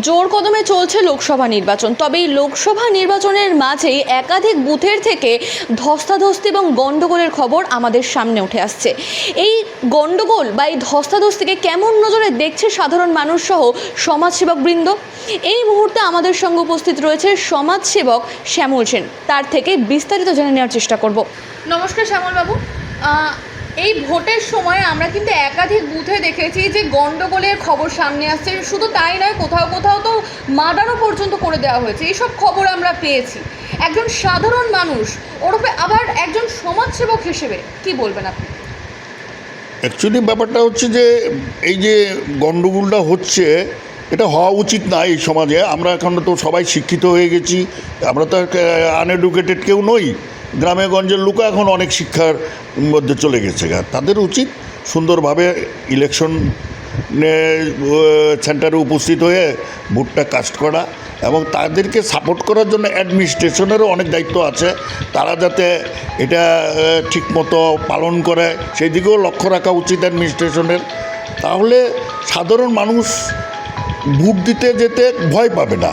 জোর কদমে চলছে লোকসভা নির্বাচন। তবে এই লোকসভা নির্বাচনের মাঝেই একাধিক বুথের থেকে ধস্তাধস্তি এবং গণ্ডগোলের খবর আমাদের সামনে উঠে আসছে। এই গণ্ডগোল বা এই ধস্তাধস্তিকে কেমন নজরে দেখছে সাধারণ মানুষ সহ সমাজসেবক বৃন্দ এই মুহূর্তে আমাদের সঙ্গে উপস্থিত রয়েছে সমাজসেবক শ্যামল সেন। তার থেকে বিস্তারিত জেনে নেওয়ার চেষ্টা করব। নমস্কার শ্যামলবাবু। আহ, এই ভোটের সময় আমরা কিন্তু একাধিক বুথে দেখেছি যে গণ্ডগোলের খবর সামনে আসছে। শুধু তাই নয়, কোথাও কোথাও তো মার্ডারও পর্যন্ত করে দেওয়া হয়েছে। এইসব খবর আমরা পেয়েছি। একজন সাধারণ মানুষ ওরফে আবার একজন সমাজসেবক হিসেবে কি বলবেন আপনি? অ্যাকচুয়ালি ব্যাপারটা হচ্ছে যে, এই যে গণ্ডগোলটা হচ্ছে, এটা হওয়া উচিত না এই সমাজে। আমরা এখন তো সবাই শিক্ষিত হয়ে গেছি। আমরা তো আনএডুকেটেড কেউ নই। গ্রামে গঞ্জের লোক এখন অনেক শিক্ষার মধ্যে চলে গেছে। তাদের উচিত সুন্দরভাবে ইলেকশন সেন্টারে উপস্থিত হয়ে ভোটটা কাস্ট করা এবং তাদেরকে সাপোর্ট করার জন্য অ্যাডমিনিস্ট্রেশনেরও অনেক দায়িত্ব আছে। তারা যাতে এটা ঠিকমতো পালন করে, সেই দিকেও লক্ষ্য রাখা উচিত অ্যাডমিনিস্ট্রেশনের তাহলে সাধারণ মানুষ ভোট দিতে যেতে ভয় পাবে না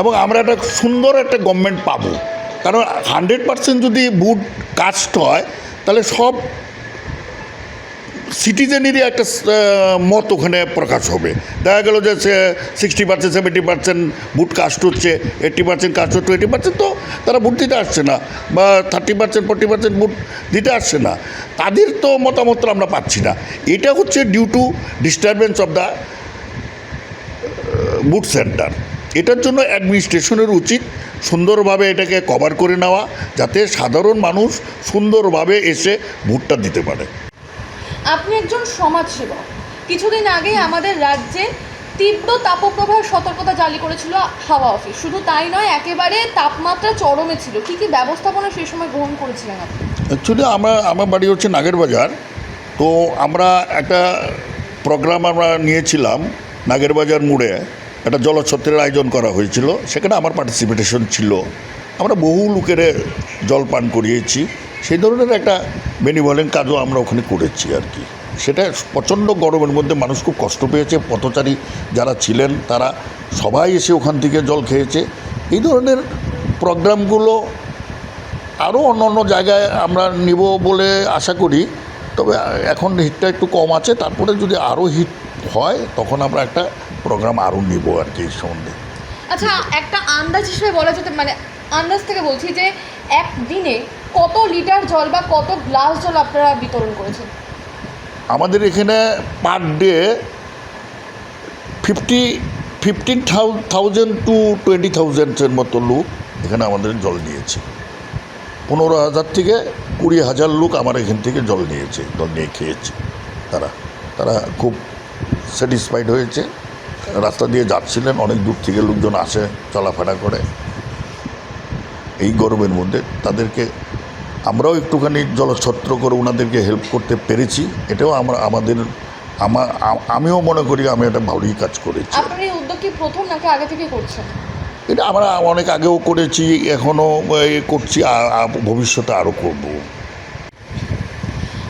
এবং আমরা একটা সুন্দর একটা গভর্নমেন্ট পাবো। কারণ হান্ড্রেড পার্সেন্ট যদি বুট কাস্ট হয়, তাহলে সব সিটিজেনেরই একটা মত ওখানে প্রকাশ হবে। দেখা গেল যে সে sixty percent seventy percent vote cast হচ্ছে এইট্টি পার্সেন্ট কাস্ট হচ্ছে টোয়েন্টি পার্সেন্ট তো তারা ভোট দিতে আসছে না, বা thirty percent forty percent vote দিতে আসছে না। তাদের তো মতামতটা আমরা পাচ্ছি না। এটা হচ্ছে due to disturbance of the vote centre এটার জন্য অ্যাডমিনিস্ট্রেশনের উচিত সুন্দরভাবে এটাকে কভার করে নেওয়া যাতে সাধারণ মানুষ সুন্দরভাবে এসে ভোটটা দিতে পারে। আপনি একজন সমাজসেবক। কিছুদিন আগে আমাদের রাজ্যে তীব্র তাপপ্রবাহ সতর্কতা জারি করেছিল হাওয়া অফিস। শুধু তাই নয় একেবারে তাপমাত্রা চরমে ছিল। কী কী ব্যবস্থাপনা সেই সময় গ্রহণ করেছিলেন আপনি? অ্যাকচুয়ালি আমার আমার বাড়ি হচ্ছে নাগের বাজার। তো আমরা একটা প্রোগ্রাম আমরা নিয়েছিলাম নাগের বাজার মোড়ে। একটা জলছত্রের আয়োজন করা হয়েছিল, সেখানে আমার পার্টিসিপেটেশন ছিল। আমরা বহু লোকের জল পান করিয়েছি। সেই ধরনের একটা বেনিভলেন্ট কাজও আমরা ওখানে করেছি আর কি। সেটা প্রচণ্ড গরমের মধ্যে মানুষ খুব কষ্ট পেয়েছে, পথচারী যারা ছিলেন তারা সবাই এসে ওখান থেকে জল খেয়েছে। এই ধরনের প্রোগ্রামগুলো আরও অন্য অন্য জায়গায় আমরা নিব বলে আশা করি, তবে এখন হিটটা একটু কম আছে। তারপরে যদি আরও হিট হয়, তখন আমরা একটা প্রোগ্রাম আরও নিব আর কি এই সম্বন্ধে। আচ্ছা একটা আন্দাজ হিসেবে বলা যেতে মানে আন্দাজ থেকে বলছি যে এক দিনে কত লিটার জল বা কত গ্লাস জল আপনারা বিতরণ করেছেন? আমাদের এখানে per day fifty fifteen thousand to twenty থাউজেন্ডের মতো লোক এখানে আমাদের জল নিয়েছে। পনেরো হাজার থেকে কুড়ি হাজার লোক আমার এখান থেকে জল নিয়েছে জল নিয়ে খেয়েছে। তারা তারা খুব স্যাটিসফাইড হয়েছে। রাস্তা দিয়ে যাচ্ছিলেন অনেক দূর থেকে লোকজন আসে চলাফেরা করে। এই গরমের মধ্যে তাদেরকে আমরাও একটুখানি জলছত্র করে ওনাদেরকে হেল্প করতে পেরেছি। এটাও আমরা আমাদের আমার আমিও মনে করি আমি একটা ভালোই কাজ করেছি। আপনার এই উদ্যোগ কি প্রথম নাকি আগে থেকে করছেন? এটা আমরা অনেক আগেও করেছি এখনও করছি ভবিষ্যতে আরও করব।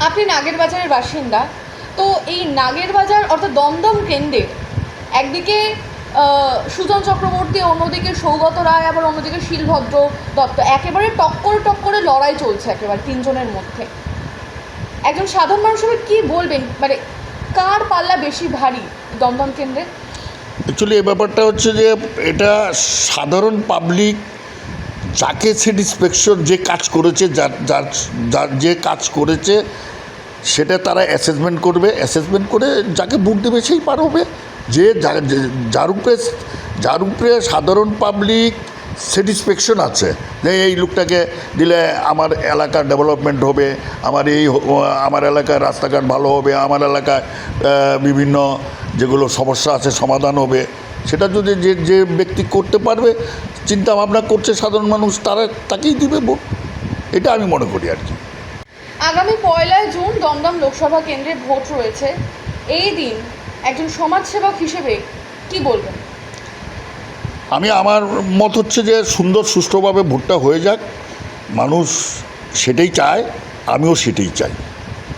আপনি নাগের বাজারের বাসিন্দা তো এই নাগের বাজার অর্থাৎ দমদম কেন্দ্রের একদিকে সুজন চক্রবর্তী, অন্যদিকে সৌগত রায়, আবার অন্যদিকে শিলভদ্র দত্ত। একেবারে টক্করে টক্করে লড়াই চলছে একেবারে তিনজনের মধ্যে। একজন সাধারণ মানুষ কি বলবেন মানে কার পাল্লা বেশি ভারী দমদম কেন্দ্রে? অ্যাকচুয়ালি এই ব্যাপারটা হচ্ছে যে, এটা সাধারণ পাবলিক যাকে স্যাটিসফ্যাকশন যে কাজ করেছে, যার যার যার যে কাজ করেছে, সেটা তারা অ্যাসেসমেন্ট করবে। অ্যাসেসমেন্ট করে যাকে ভোট দেবে সেই পার হবে। যে যার উপরে যার উপরে সাধারণ পাবলিক স্যাটিসফ্যাকশন আছে যে এই লোকটাকে দিলে আমার এলাকার ডেভেলপমেন্ট হবে, আমার এই আমার এলাকার রাস্তাঘাট ভালো হবে, আমার এলাকায় বিভিন্ন যেগুলো সমস্যা আছে সমাধান হবে। সেটা যদি যে যে ব্যক্তি করতে পারবে চিন্তা ভাবনা করছে সাধারণ মানুষ, তারা তাকেই দিবে ভোট। এটা আমি মনে করি আর কি। আগামী পয়লা জুন দমদম লোকসভা কেন্দ্রে ভোট রয়েছে। এই দিন একজন সমাজসেবক হিসেবে কি বলবেন? আমি আমার মত হচ্ছে যে সুন্দর, সুষ্ঠুভাবে ভোটটা হয়ে যাক। মানুষ সেটাই চায়, আমিও সেটাই চাই।